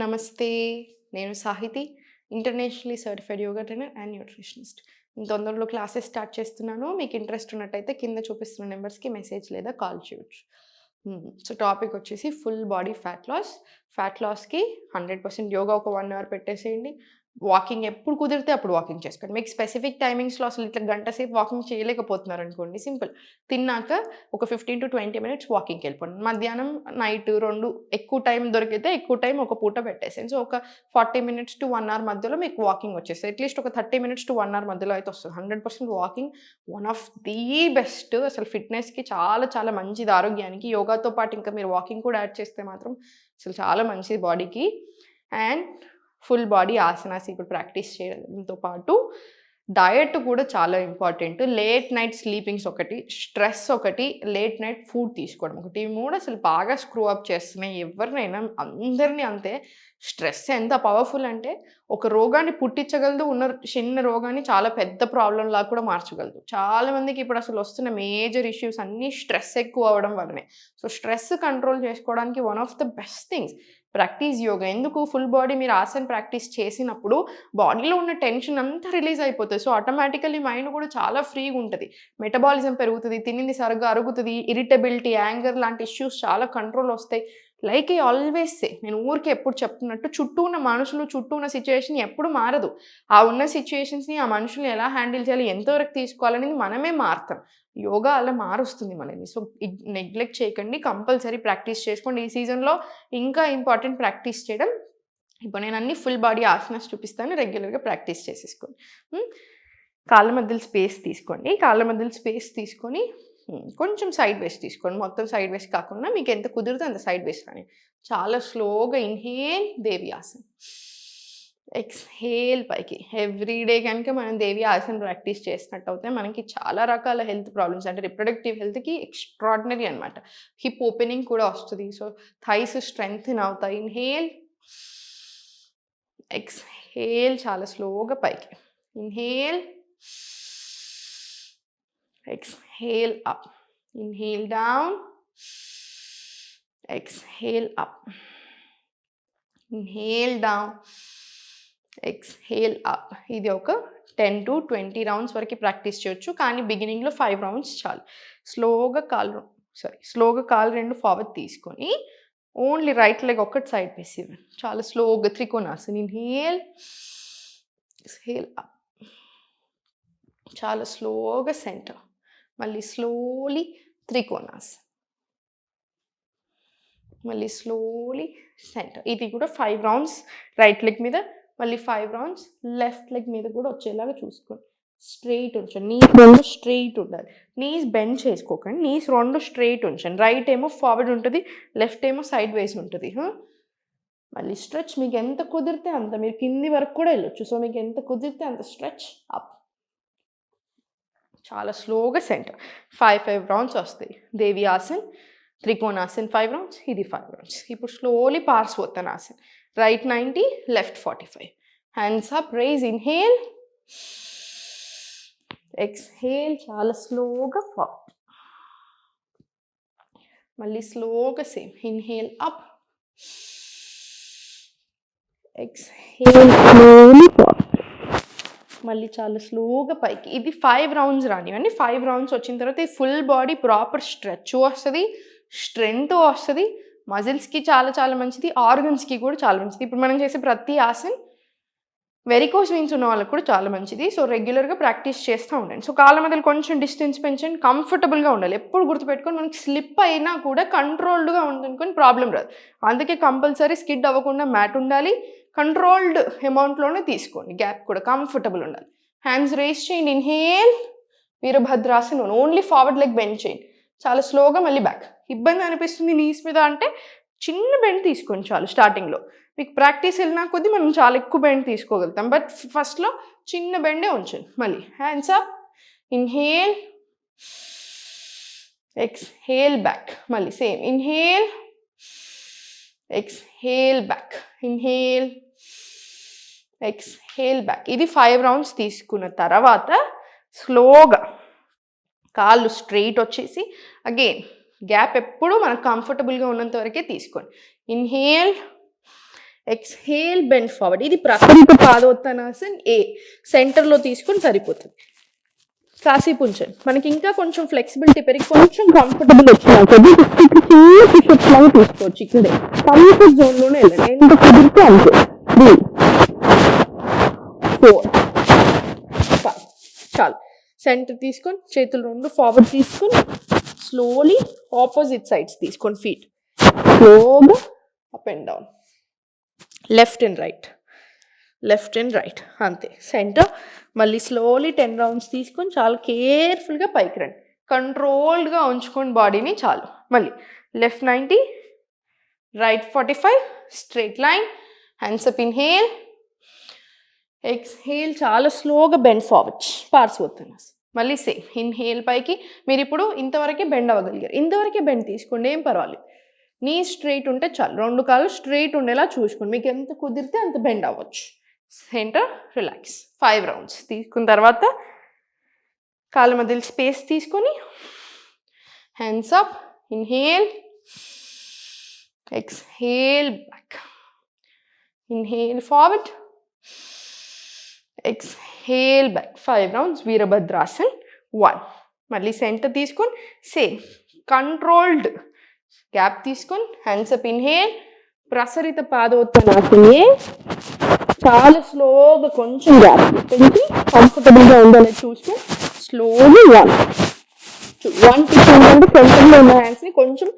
నమస్తే నేను Sahiti internationally certified yoga trainer and nutritionist. తొందరలో క్లాసెస్ స్టార్ట్ చేస్తున్నాను. మీకు ఇంట్రెస్ట్ ఉన్నట్టయితే కింద చూపిస్తున్న నెంబర్స్కి మెసేజ్ లేదా కాల్ చేయొచ్చు. సో టాపిక్ వచ్చేసి full body fat loss. Fat లాస్కి హండ్రెడ్ పర్సెంట్ యోగా ఒక వన్ అవర్ పెట్టేసేయండి. వాకింగ్ ఎప్పుడు కుదిరితే అప్పుడు వాకింగ్ చేసుకోండి. మీకు స్పెసిఫిక్ టైమింగ్స్లో అసలు ఇట్లా గంట సేపు వాకింగ్ చేయలేకపోతున్నారు అనుకోండి సింపుల్. తిన్నాక ఒక ఫిఫ్టీన్ టు ట్వంటీ మినిట్స్ వాకింగ్కి వెళ్ళిపోండి. మధ్యాహ్నం నైట్ రెండు ఎక్కువ టైం దొరికితే ఎక్కువ టైం ఒక పూట పెట్టేసాను సో ఒక forty minutes to one hour మధ్యలో మీకు వాకింగ్ వచ్చేస్తుంది. అట్లీస్ట్ ఒక thirty minutes to one hour మధ్యలో అయితే వస్తుంది. Hundred percent walking one of the best. అసలు ఫిట్నెస్కి చాలా చాలా మంచిది. ఆరోగ్యానికి యోగాతో పాటు ఇంకా మీరు వాకింగ్ కూడా యాడ్ చేస్తే మాత్రం అసలు చాలా మంచిది బాడీకి. అండ్ ఫుల్ బాడీ ఆసనాస్ ఇప్పుడు ప్రాక్టీస్ చేయడంతో పాటు డయట్ కూడా చాలా ఇంపార్టెంట్. లేట్ నైట్ స్లీపింగ్స్ ఒకటి స్ట్రెస్ ఒకటి లేట్ నైట్ ఫుడ్ తీసుకోవడం ఒకటి. ఇవి మూడు అసలు బాగా స్క్రూ అప్ చేస్తున్నాయి. ఎవరినైనా అందరినీ అంతే. స్ట్రెస్ ఎంత పవర్ఫుల్ అంటే ఒక రోగాన్ని పుట్టించగలదు ఉన్న చిన్న రోగాన్ని చాలా పెద్ద ప్రాబ్లం లాగా కూడా మార్చగలదు. చాలా మందికి ఇప్పుడు అసలు వస్తున్న మేజర్ ఇష్యూస్ అన్నీ స్ట్రెస్ ఎక్కువ అవ్వడం వల్లనే. సో స్ట్రెస్ కంట్రోల్ చేసుకోవడానికి one of the best things practice yoga. ఎందుకు ఫుల్ బాడీ మీరు ఆసన్ ప్రాక్టీస్ చేసినప్పుడు బాడీలో ఉన్న టెన్షన్ అంతా రిలీజ్ అయిపోతుంది. సో ఆటోమేటికల్లీ మైండ్ కూడా చాలా ఫ్రీగా ఉంటుంది. మెటబాలిజం పెరుగుతుంది తినింది సరిగ్గా అరుగుతుంది ఇరిటబిలిటీ యాంగర్ లాంటి ఇష్యూస్ చాలా కంట్రోల్ వస్తాయి. Like I always say. నేను ఊరికి ఎప్పుడు చెప్తున్నట్టు చుట్టూ ఉన్న మనుషులు చుట్టూ ఉన్న సిచ్యువేషన్ ఎప్పుడు మారదు. ఆ ఉన్న సిచ్యువేషన్స్ని ఆ మనుషుల్ని ఎలా హ్యాండిల్ చేయాలి ఎంతవరకు తీసుకోవాలనేది మనమే మారుతాం. యోగా అలా మారుస్తుంది మనల్ని. సో నెగ్లెక్ట్ చేయకండి కంపల్సరీ ప్రాక్టీస్ చేసుకోండి. ఈ సీజన్లో ఇంకా ఇంపార్టెంట్ ప్రాక్టీస్ చేయడం. ఇప్పుడు నేను అన్ని ఫుల్ బాడీ ఆసనాస్ చూపిస్తాను. రెగ్యులర్గా ప్రాక్టీస్ చేసేసుకోండి. కాళ్ళ మధ్యలో స్పేస్ తీసుకోండి. కాళ్ళ మధ్యలో స్పేస్ తీసుకొని కొంచెం సైడ్ వేస్ తీసుకోండి. మొత్తం సైడ్ వేస్ కాకుండా మీకు ఎంత కుదిరితే అంత సైడ్ వేస్ రాని. చాలా స్లోగా ఇన్హేల్ దేవి ఆసన్. ఎక్స్హేల్ పైకి. ఎవ్రీ డే కనుక మనం దేవి ఆసన్ ప్రాక్టీస్ చేసినట్టు అవుతే మనకి చాలా రకాల హెల్త్ ప్రాబ్లమ్స్ అంటే రిప్రొడక్టివ్ హెల్త్కి ఎక్స్ట్రాడినరీ అనమాట హిప్ ఓపెనింగ్ కూడా వస్తుంది. సో థైస్ స్ట్రెంగ్త్ అవుతాయి ఇన్హేల్. ఎక్స్హేల్ చాలా స్లోగా పైకి. Inhale. Exhale up inhale down exhale up inhale down exhale up ఇది ఒక టెన్ టు ట్వంటీ రౌండ్స్ వరకు ప్రాక్టీస్ చేయొచ్చు. కానీ బిగినింగ్లో ఫైవ్ రౌండ్స్ చాలు. స్లోగా కాలు సారీ స్లోగా కాలు రెండు ఫార్వర్డ్ తీసుకొని ఓన్లీ రైట్ లెగ్ ఒక్కటి సైడ్ వేసి చాలా స్లోగా త్రికోణాసన్. ఇన్హేల్ ఎక్స్హేల్ అప్ చాలా స్లోగా సెంటర్ మళ్ళీ స్లోలీ త్రికోణాస్. మళ్ళీ స్లోలీ సెంటర్ ఇది కూడా ఫైవ్ రౌండ్స్ రైట్ లెగ్ మీద మళ్ళీ ఫైవ్ రౌండ్స్ లెఫ్ట్ లెగ్ మీద కూడా వచ్చేలాగా చూసుకోండి. స్ట్రెయిట్ ఉంచండి. నీస్ రెండు స్ట్రెయిట్ ఉండాలి. నీస్ బెండ్ చేసుకోకండి. నీస్ రెండు స్ట్రెయిట్ ఉంచండి. రైట్ ఏమో ఫార్వర్డ్ ఉంటుంది లెఫ్ట్ ఏమో సైడ్ వేస్ ఉంటుంది మళ్ళీ స్ట్రెచ్ మీకు ఎంత కుదిరితే అంత మీరు కింది వరకు కూడా వెళ్ళొచ్చు. సో మీకు ఎంత కుదిరితే అంత స్ట్రెచ్ అప్ చాలా స్లోగా సెంటర్. ఫైవ్ ఫైవ్ రౌండ్స్ వస్తాయి. దేవి ఆసన్ త్రికోణాసన్ ఫైవ్ రౌండ్స్ ఇది ఫైవ్ రౌండ్స్ ఇప్పుడు slowly Parshvottanasan right ninety left forty five hands up raise inhale exhale చాలా స్లోగా ఫార్వర్డ్ మళ్ళీ స్లోగా same inhale up exhale slowly forward మళ్ళీ చాలా స్లోగా పైకి. ఇది ఫైవ్ రౌండ్స్ రానివ్వండి ఫైవ్ రౌండ్స్ వచ్చిన తర్వాత ఈ ఫుల్ బాడీ ప్రాపర్ స్ట్రెచ్ వస్తుంది స్ట్రెంగ్త్ వస్తుంది. మజిల్స్కి చాలా చాలా మంచిది ఆర్గన్స్కి కూడా చాలా మంచిది. ఇప్పుడు మనం చేసే ప్రతి ఆసన్ వెరికోస్ వీన్స్ ఉన్న వాళ్ళకి కూడా చాలా మంచిది. సో రెగ్యులర్గా ప్రాక్టీస్ చేస్తూ ఉండండి. సో కాళ్ళ మధ్యలో కొంచెం డిస్టెన్స్ పెంచండి కంఫర్టబుల్గా ఉండాలి. ఎప్పుడు గుర్తుపెట్టుకొని మనకి స్లిప్ అయినా కూడా కంట్రోల్డ్గా ఉందనుకొని ప్రాబ్లం రాదు. అందుకే కంపల్సరీ స్కిడ్ అవ్వకుండా మ్యాట్ ఉండాలి. కంట్రోల్డ్ అమౌంట్లోనే తీసుకోండి. గ్యాప్ కూడా కంఫర్టబుల్ ఉండాలి. హ్యాండ్స్ రేస్ చేయండి. Inhale Virabhadrasan only forward leg bend చేయండి. చాలా స్లోగా మళ్ళీ బ్యాక్ ఇబ్బంది అనిపిస్తుంది నీస్ మీద అంటే చిన్న బెండ్ తీసుకోండి చాలు స్టార్టింగ్లో మీకు ప్రాక్టీస్ వెళ్ళినా కొద్దీ మనం చాలా ఎక్కువ బెండ్ తీసుకోగలుగుతాం. బట్ ఫస్ట్లో చిన్న బెండే ఉంచండి. మళ్ళీ hands up inhale exhale back మళ్ళీ same inhale exhale back inhale exhale back ఇది ఫైవ్ రౌండ్స్ తీసుకున్న తర్వాత స్లోగా కాళ్ళు స్ట్రెయిట్ వచ్చేసి అగైన్ గ్యాప్ ఎప్పుడూ మనకు కంఫర్టబుల్గా ఉన్నంత వరకే తీసుకోండి. ఇన్హేల్ ఎక్స్హేల్ బెండ్ ఫార్వర్డ్ ఇది ప్రకృతి పాదోత్తనాసన్ ఏ సెంటర్లో తీసుకొని సరిపోతుంది. కాసేపు ఉంచండి మనకి ఇంకా కొంచెం ఫ్లెక్సిబిలిటీ పెరిగి కొంచెం కంఫర్టబుల్ వచ్చినా కొద్ది తీసుకోవచ్చు. ఇక్కడే. కంఫర్ట్ జోన్లోనే వెళ్ళండి. ఎంత కుదిరితే అంతే. ఫోర్ ఫైవ్ చాలు సెంటర్ తీసుకొని చేతులు రెండు ఫార్వర్డ్ తీసుకొని స్లోలీ ఆపోజిట్ సైడ్స్ తీసుకొని ఫీట్ స్లోగా up and down left and right left and right అంతే. సెంటర్ మళ్ళీ స్లోలీ టెన్ రౌండ్స్ తీసుకొని చాలా కేర్ఫుల్గా పైకి రండి. కంట్రోల్డ్గా ఉంచుకొని బాడీని చాలు. మళ్ళీ left ninety right forty five straight line hands up inhale exhale చాలా స్లోగా బెండ్ ఫార్వర్డ్ పార్శ్వోత్తనాస్ మళ్ళీ సేమ్ ఇన్హేల్ పైకి. మీరు ఇప్పుడు ఇంతవరకే బెండ్ అవ్వగలిగారు. ఇంతవరకే బెండ్ తీసుకోండి. ఏం పర్వాలేదు. నీ స్ట్రైట్ ఉంటే చాలు. రెండు కాళ్ళు స్ట్రైట్ ఉండేలా చూసుకోండి. మీకు ఎంత కుదిరితే అంత బెండ్ అవ్వచ్చు. సెంటర్ రిలాక్స్ ఫైవ్ రౌండ్స్ తీసుకున్న తర్వాత కాళ్ళ మధ్యలో స్పేస్ తీసుకొని hands up inhale exhale back inhale forward exhale back five rounds Virabhadrasan one మళ్ళీ సెంటర్ తీసుకొని సేమ్ కంట్రోల్డ్ గ్యాప్ తీసుకొని hands up inhale Prasarita Padottanasana చాలా స్లోగా కొంచెం గ్యాప్ పెంచి కంఫర్టబుల్గా ఉందని చూసుకొని స్లోగా వన్ వన్ టిప్ ఏంటంటే ఉన్న హ్యాండ్స్ని కొంచెం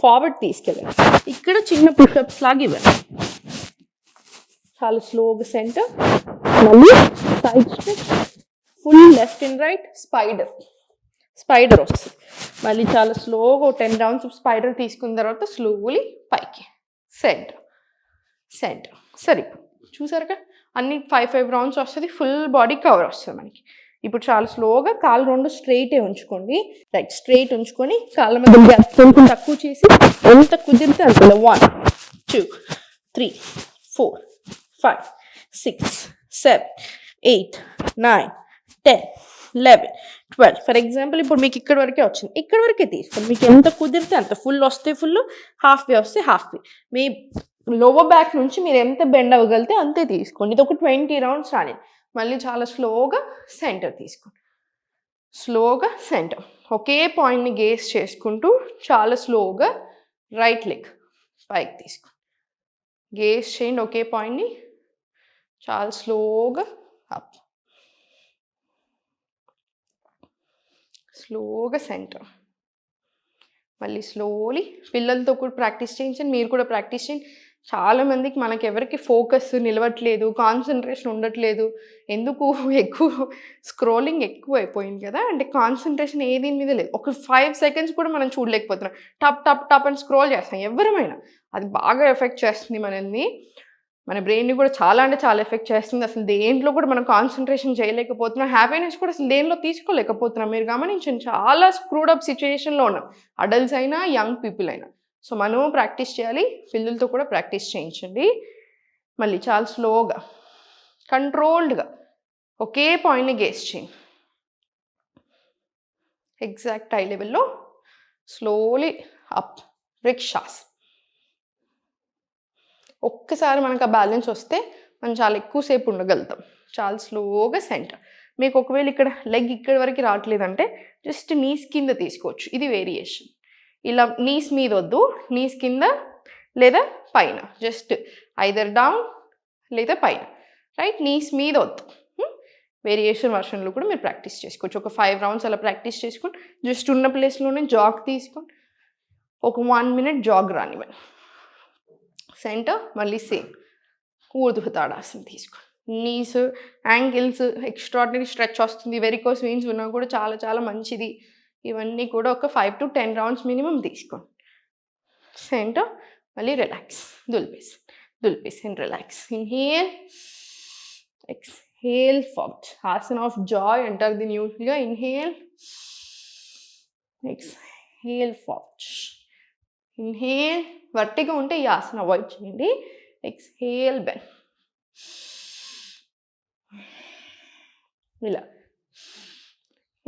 ఫార్వర్డ్ తీసుకెళ్ళాలి ఇక్కడ చిన్న పుషప్స్ లాగా ఇవ్వాలి చాలా స్లోగా సెంటర్ మళ్ళీ side full left and right spider spider వస్తుంది. మళ్ళీ చాలా స్లోగా టెన్ రౌండ్స్ స్పైడర్ తీసుకున్న తర్వాత స్లోలీ పైకి. సెంటర్ సెంటర్ సరే చూసారుగా? అన్ని ఫైవ్ ఫైవ్ రౌండ్స్ వస్తుంది ఫుల్ బాడీ కవర్ వస్తుంది మనకి. ఇప్పుడు చాలా స్లోగా కాళ్ళు రెండు స్ట్రైటే ఉంచుకోండి. రైట్ స్ట్రైట్ ఉంచుకొని కాళ్ళ మీద కొంచెం తక్కువ చేసి ఎంత కుదిరితే అంత one two three four five six seven eight nine ten eleven twelve for example ఇప్పుడు మీకు ఇక్కడ వరకే వచ్చింది. ఇక్కడ వరకే తీసుకోండి. మీకు ఎంత కుదిరితే అంత. ఫుల్ వస్తే ఫుల్ హాఫ్ వే వస్తే హాఫ్ వే. మీ లోవర్ బ్యాక్ నుంచి మీరు ఎంత బెండ్ అవ్వగలితే అంతే తీసుకోండి. ఇది ఒక ట్వంటీ రౌండ్స్ రాని మళ్ళీ చాలా స్లోగా సెంటర్ తీసుకోండి. స్లోగా సెంటర్ ఒకే పాయింట్ని గేస్ చేసుకుంటూ చాలా స్లోగా రైట్ లెగ్ పైకి తీసుకోండి. గేస్ చేయండి. ఒకే పాయింట్ని చాలా స్లోగా అప్ స్లోగా సెంటర్ మళ్ళీ స్లోలీ పిల్లలతో కూడా ప్రాక్టీస్ చేయించండి మీరు కూడా ప్రాక్టీస్ చేయండి. చాలా మందికి మనకి ఎవరికి ఫోకస్ నిలవట్లేదు కాన్సన్ట్రేషన్ ఉండట్లేదు. ఎందుకు? ఎక్కువ స్క్రోలింగ్ ఎక్కువ అయిపోయింది కదా అంటే కాన్సన్ట్రేషన్ ఏ దీని మీద లేదు. ఒక ఫైవ్ సెకండ్స్ కూడా మనం చూడలేకపోతున్నాం. టప్ టప్ టప్ అని స్క్రోల్ చేస్తాం. ఎవరమైనా. అది బాగా ఎఫెక్ట్ చేస్తుంది మనల్ని. మన బ్రెయిన్ని కూడా చాలా అంటే చాలా ఎఫెక్ట్ చేస్తుంది. అసలు దేంట్లో కూడా మనం కాన్సన్ట్రేషన్ చేయలేకపోతున్నాం. హ్యాపీనెస్ కూడా అసలు దేంట్లో తీసుకోలేకపోతున్నాం. మీరు గమనించండి చాలా స్క్రూడ్ అప్ సిచ్యుయేషన్లో ఉన్నాం. అడల్ట్స్ అయినా యంగ్ పీపుల్ అయినా. సో మనం ప్రాక్టీస్ చేయాలి. పిల్లలతో కూడా ప్రాక్టీస్ చేయించండి. మళ్ళీ చాలా స్లోగా కంట్రోల్డ్గా ఒకే పాయింట్ని గేస్ చేయండి. ఎగ్జాక్ట్ ఐ లెవెల్లో స్లోలీ అప్ రిక్షాస్ ఒక్కసారి మనకు ఆ బ్యాలెన్స్ వస్తే మనం చాలా ఎక్కువసేపు ఉండగలుగుతాం. చాలా స్లోగా సెంటర్. మీకు ఒకవేళ ఇక్కడ లెగ్ ఇక్కడ వరకు రావట్లేదంటే జస్ట్ నీస్ కింద తీసుకోవచ్చు. ఇది వేరియేషన్. ఇలా నీస్ మీద వద్దు. నీస్ కింద లేదా పైన. జస్ట్ ఐదర్ డౌన్ లేదా పైన. రైట్ నీస్ మీద వద్దు. Hmm? వేరియేషన్ వర్షన్లో కూడా మీరు ప్రాక్టీస్ చేసుకోవచ్చు. ఒక ఫైవ్ రౌండ్స్ అలా ప్రాక్టీస్ చేసుకొని జస్ట్ ఉన్న ప్లేస్లోనే జాగ్ తీసుకొని ఒక వన్ మినిట్ జాగ్ రానివ్వండి. సెంటర్ మళ్ళీ సేమ్. ఊర్ధు తాడాసన తీసుకో. నీస్ యాంగిల్స్ ఎక్స్ట్రాడినరీ స్ట్రెచ్ వస్తుంది. వెరికోస్ వీన్స్ ఉన్నా కూడా చాలా చాలా మంచిది. ఇవన్నీ కూడా ఒక five to ten rounds minimum తీసుకోండి సెంటర్ మళ్ళీ రిలాక్స్ దుల్పేసి దుల్పేసి and relax inhale exhale forward asan of joy అంటారు దీని యూజ్గా ఇన్హేల్ ఎక్స్హేల్ ఫార్వర్డ్ ఇన్హేల్ వర్టిగా ఉంటే ఈ ఆసన అవాయిడ్ చేయండి. ఎక్స్హేల్ బెన్ ఇలా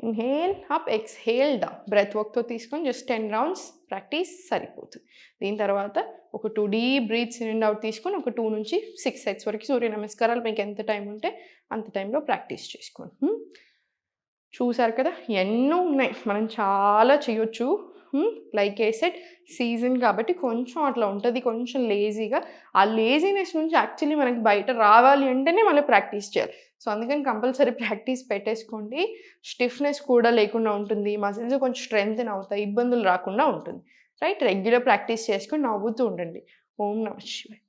inhale up exhale down breath వర్క్తో తీసుకొని జస్ట్ టెన్ రౌండ్స్ ప్రాక్టీస్ సరిపోతుంది. దీని తర్వాత ఒక two deep breaths in and out తీసుకొని ఒక టూ నుంచి సిక్స్ సెట్స్ వరకు సూర్య నమస్కారాలు మీకు ఎంత టైం ఉంటే అంత టైంలో ప్రాక్టీస్ చేసుకోండి. Hmm? చూసారు కదా? ఎన్నో ఉన్నాయి. మనం చాలా చేయొచ్చు. లైక్ ఏ సెట్ సీజన్ కాబట్టి కొంచెం అట్లా ఉంటుంది కొంచెం లేజీగా ఆ లేజీనెస్ నుంచి యాక్చువల్లీ మనకి బయట రావాలి అంటేనే మళ్ళీ ప్రాక్టీస్ చేయాలి. సో అందుకని కంపల్సరీ ప్రాక్టీస్ పెట్టేసుకోండి. స్టిఫ్నెస్ కూడా లేకుండా ఉంటుంది మసిల్స్ కొంచెం స్ట్రెంగ్త్ అవుతాయి ఇబ్బందులు రాకుండా ఉంటుంది. రైట్? రెగ్యులర్ ప్రాక్టీస్ చేసుకొని నవ్వుతూ ఉండండి. ఓం నమ శివాయ్.